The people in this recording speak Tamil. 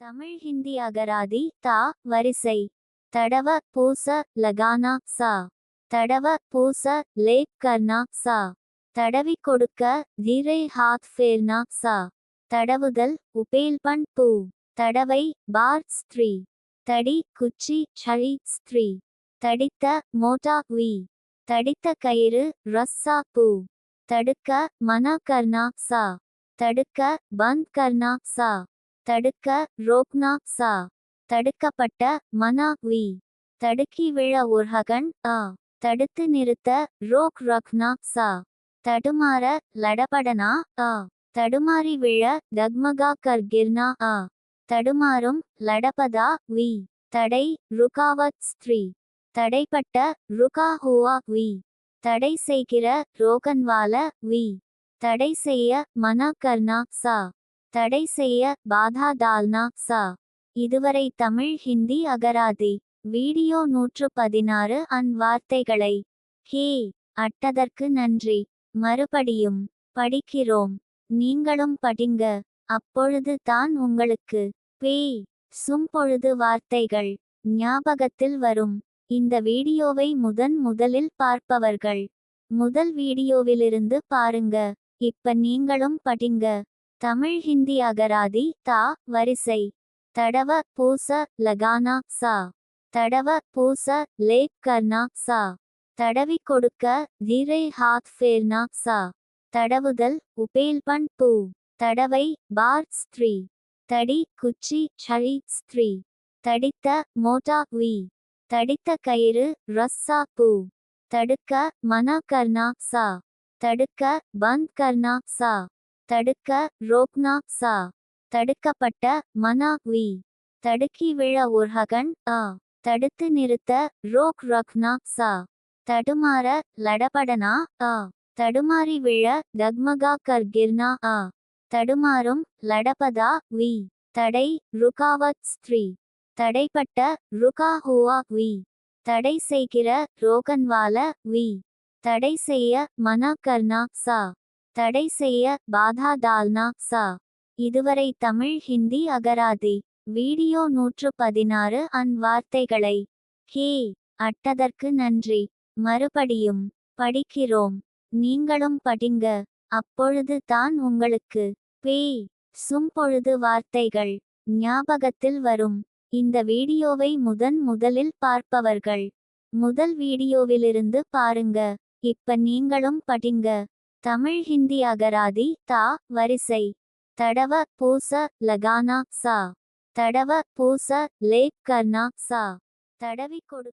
தமிழ் ஹிந்தி அகராதி தா வரிசை. தடவ பூச லகானா சா. தடவ பூச லேப் கர்னா சா. தடவி கொடுக்க தீரை ஹாத் ஃபேர்னா சா. தடவுதல் உபேல்பன் பூ. தடவை பார் ஸ்திரீ. தடி குச்சி சழி ஸ்திரீ. தடித்த மோட்டா வி. தடித்த கயிறு ரஸ்ஸா பூ. தடுக்க மனா கர்னா சா. தடுக்க பந்த் கர்னா சா. தடுக்க ரோக்னா சா. தடுக்கப்பட்ட மனா வி. தடுக்கி விழ உர்ஹகன் ஆ தடுத்து நிறுத்த ரோக் ரக்னா சா. தடுமாற லடபடனா ஆ தடுமாறி விழ தக்மகா கர்கிர்னா ஆ தடுமாறும் லடபதா வி. தடை ருகாவத் ஸ்திரீ. தடைப்பட்ட ருகா ஹுவா வி. தடை செய்கிற ரோகன்வால வி. தடை செய்ய மனா கர்னா சா. தடை செய்ய பாதா டால்னா சா. இதுவரை தமிழ் ஹிந்தி அகராதி. வீடியோ நூற்று பதினாறு அன் வார்த்தைகளை. ஹே அட்டதற்கு நன்றி. மறுபடியும் படிக்கிறோம். நீங்களும் படிங்க. அப்பொழுது தான் உங்களுக்கு. பேய் சும்பொழுது வார்த்தைகள். ஞாபகத்தில் வரும். இந்த வீடியோவை முதன் முதலில் பார்ப்பவர்கள். முதல் வீடியோவிலிருந்து பாருங்க. இப்ப நீங்களும் படிங்க. தமிழ் ஹிந்தி அகராதி தா வரிசை. தடவ பூச லகானா சா. தடவ பூச லேப் கர்னா சா. தடவி கொடுக்க தீரை ஹாத் ஃபேர்னா சா. தடவுதல் உபேல்பன் பூ. தடவை பார் ஸ்திரீ. தடி குச்சி சழி ஸ்திரீ. தடித்த மோட்டா வி. தடித்த கயிறு ரஸ்ஸா பூ. தடுக்க மன கர்னா சா. தடுக்க பந்த் கர்னா சா. தடுக்க ரோக்னா சா. தடுக்கப்பட்ட மனா வி. தடுக்கி விழ உர்ஹகன் ஆ தடுத்து நிறுத்த ரோக் ரக்னா சா. தடுமாற லடபடனா ஆ தடுமாறி விழ டக்மகா கர்கிர்னா ஆ தடுமாறும் லடபதா வி. தடை ருகாவத் ஸ்திரீ. தடைப்பட்ட ருகா ஹுவா வி. தடை செய்கிற ரோகன்வால வி. தடை செய்ய மனா கர்னா சா. தடை செய்ய பாதா டால்னா சா. இதுவரை தமிழ் ஹிந்தி அகராதி. வீடியோ நூற்று பதினாறு அன் வார்த்தைகளை. ஹே அட்டதற்கு நன்றி. மறுபடியும் படிக்கிறோம். நீங்களும் படிங்க. அப்பொழுது தான் உங்களுக்கு பேய் சும்பொழுது வார்த்தைகள் ஞாபகத்தில் வரும். இந்த வீடியோவை முதன் முதலில் பார்ப்பவர்கள். முதல் வீடியோவிலிருந்து பாருங்க. இப்ப நீங்களும் படிங்க. தமிழ் ஹிந்தி அகராதி தா வரிசை. தடவ பூச லகானா சா. தடவ பூச லேப் கர்னா சா. தடவி கொடு.